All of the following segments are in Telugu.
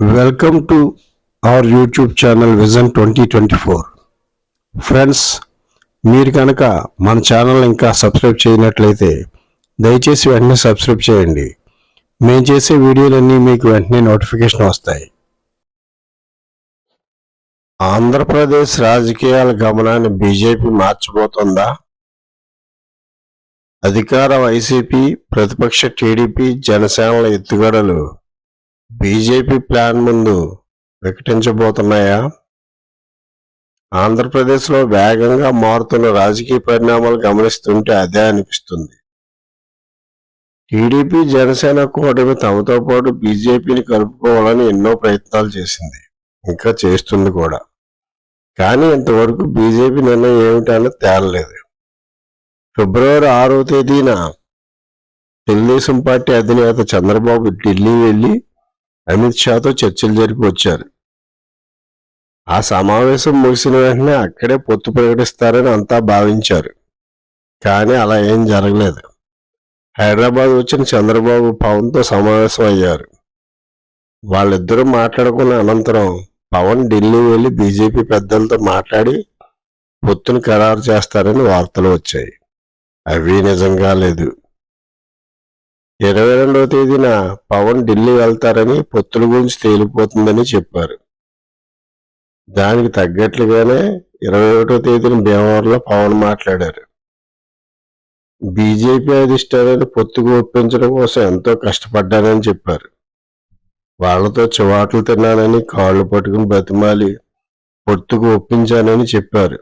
Welcome to our YouTube channel vision twenty twenty four friends మీరు కనుక మన ఛానల్ ఇంకా సబ్స్క్రైబ్ చేయనట్లయితే దయచేసి వెంటనే సబ్స్క్రైబ్ చేయండి. మేము చేసే వీడియోలన్నీ మీకు వెంటనే నోటిఫికేషన్ వస్తాయి. ఆంధ్రప్రదేశ్ రాజకీయాల గమనాన్ని బీజేపీ మార్చబోతోందా అధికార వైసీపీ ప్రతిపక్ష టీడీపీ జనసేనల ఎత్తుగడలు బీజేపీ ప్లాన్ ముందు వికటించబోతున్నాయా ఆంధ్రప్రదేశ్లో వేగంగా మారుతున్న రాజకీయ పరిణామాలు గమనిస్తుంటే అదే అనిపిస్తుంది. టీడీపీ జనసేన కూటమి తమతో పాటు బీజేపీని కలుపుకోవాలని ఎన్నో ప్రయత్నాలు చేసింది. ఇంకా చేస్తుంది కూడా. కానీ ఇంతవరకు బీజేపీ నిర్ణయం ఏమిటనే తేలలేదు. ఫిబ్రవరి ఆరో తేదీన తెలుగుదేశం పార్టీ అధినేత చంద్రబాబు ఢిల్లీ వెళ్ళి అమిత్ షాతో చర్చలు జరిపి వచ్చారు. ఆ సమావేశం ముగిసిన వెంటనే అక్కడే పొత్తు ప్రకటిస్తారని అంతా భావించారు. కానీ అలా ఏం జరగలేదు. హైదరాబాద్ వచ్చిన చంద్రబాబు పవన్తో సమావేశం అయ్యారు. వాళ్ళిద్దరూ మాట్లాడుకున్న అనంతరం పవన్ ఢిల్లీ వెళ్ళి బీజేపీ పెద్దలతో మాట్లాడి పొత్తును ఖరారు చేస్తారని వార్తలు వచ్చాయి. అవి నిజంగా లేదు. ఇరవై రెండవ తేదీన పవన్ ఢిల్లీ వెళ్తారని పొత్తుల గురించి తేలిపోతుందని చెప్పారు. దానికి తగ్గట్లుగానే ఇరవై ఒకటో తేదీన భీమవరంలో పవన్ మాట్లాడారు. బీజేపీ అధిష్టానాన్ని పొత్తుకు ఒప్పించడం కోసం ఎంతో కష్టపడ్డానని చెప్పారు. వాళ్ళతో చివాట్లు తిన్నానని కాళ్ళు పట్టుకుని బతిమాలి పొత్తుకు ఒప్పించానని చెప్పారు.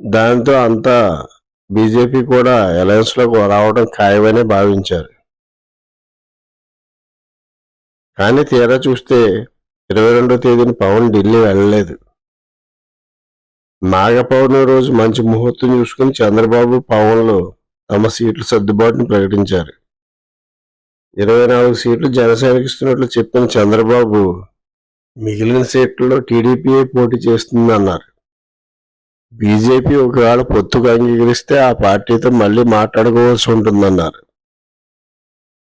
దాంతో అంతా బీజేపీ కూడా అలయన్స్లోకి రావడం ఖాయమని భావించారు. కానీ తీరా చూస్తే ఇరవై రెండో తేదీన పవన్ ఢిల్లీ వెళ్ళలేదు. నాగ పౌర్ణమి రోజు మంచి ముహూర్తం చూసుకుని చంద్రబాబు పవన్లు తమ సీట్ల సర్దుబాటును ప్రకటించారు. ఇరవై నాలుగు సీట్లు జనసేనకి ఇస్తున్నట్లు చెప్పిన చంద్రబాబు మిగిలిన సీట్లలో టీడీపీ పోటీ చేస్తుందన్నారు. బీజేపీ ఒకవేళ పొత్తుకు అంగీకరిస్తే ఆ పార్టీతో మళ్ళీ మాట్లాడుకోవాల్సి ఉంటుందన్నారు.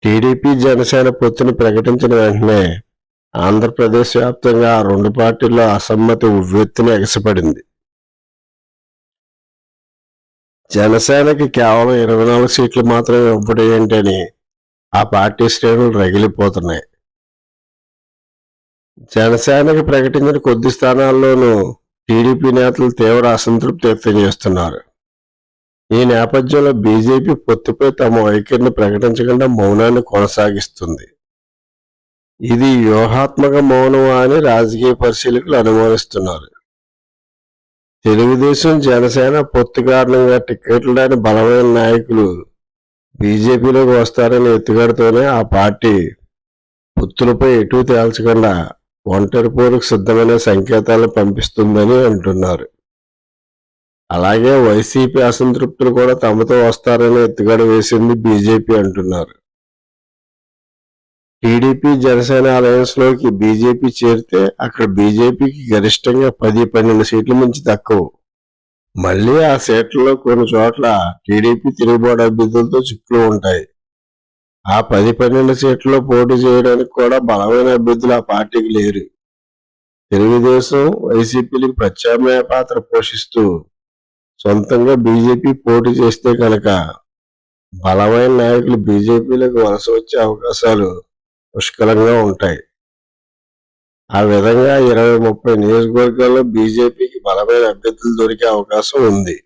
టీడీపీ జనసేన పొత్తుని ప్రకటించిన వెంటనే ఆంధ్రప్రదేశ్ వ్యాప్తంగా ఆ రెండు పార్టీల్లో అసమ్మతి ఉవ్వెత్తున ఎగసిపడింది. జనసేనకి కేవలం ఇరవై నాలుగు సీట్లు మాత్రమే ఇవ్వడం ఏంటని ఆ పార్టీ శ్రేణులు రగిలిపోతున్నాయి. జనసేనకి ప్రకటించిన కొద్ది స్థానాల్లోనూ టీడీపీ నేతలు తీవ్ర అసంతృప్తి వ్యక్తం చేస్తున్నారు. ఈ నేపథ్యంలో బీజేపీ పొత్తుపై తమ వైఖరిని ప్రకటించకుండా మౌనాన్ని కొనసాగిస్తుంది. ఇది వ్యూహాత్మక మౌనం అని రాజకీయ పరిశీలకులు అనుమానిస్తున్నారు. తెలుగుదేశం జనసేన పొత్తు కారణంగా టిక్కెట్లు రాని బలమైన నాయకులు బీజేపీలోకి వస్తారని ఎత్తుగడతోనే ఆ పార్టీ పొత్తులపై ఎటూ తేల్చకుండా ఒంటరి పోరుకు సిద్ధమైన సంకేతాలు పంపిస్తుందని అంటున్నారు. అలాగే వైసీపీ అసంతృప్తులు కూడా తమతో వస్తారని ఎత్తుగడ వేసింది బీజేపీ అంటున్నారు. టీడీపీ జనసేన అలయన్స్లోకి బీజేపీ చేరితే అక్కడ బీజేపీకి గరిష్టంగా పది పన్నెండు సీట్ల నుంచి తక్కువ. మళ్ళీ ఆ సీట్లలో కొన్ని చోట్ల టీడీపీ తిరుగుబాటు అభ్యర్థులతో చిక్కులు ఉంటాయి. ఆ పది పన్నెండు సీట్లలో పోటీ చేయడానికి కూడా బలమైన అభ్యర్థులు ఆ పార్టీకి లేరు. తెలుగుదేశం వైసీపీలకు ప్రత్యామ్నాయ పాత్ర పోషిస్తూ సొంతంగా బీజేపీ పోటీ చేస్తే కనుక బలమైన నాయకులు బీజేపీలకు వలస వచ్చే అవకాశాలు పుష్కలంగా ఉంటాయి. ఆ విధంగా ఇరవై ముప్పై నియోజకవర్గాల్లో బీజేపీకి బలమైన అభ్యర్థులు దొరికే అవకాశం ఉంది.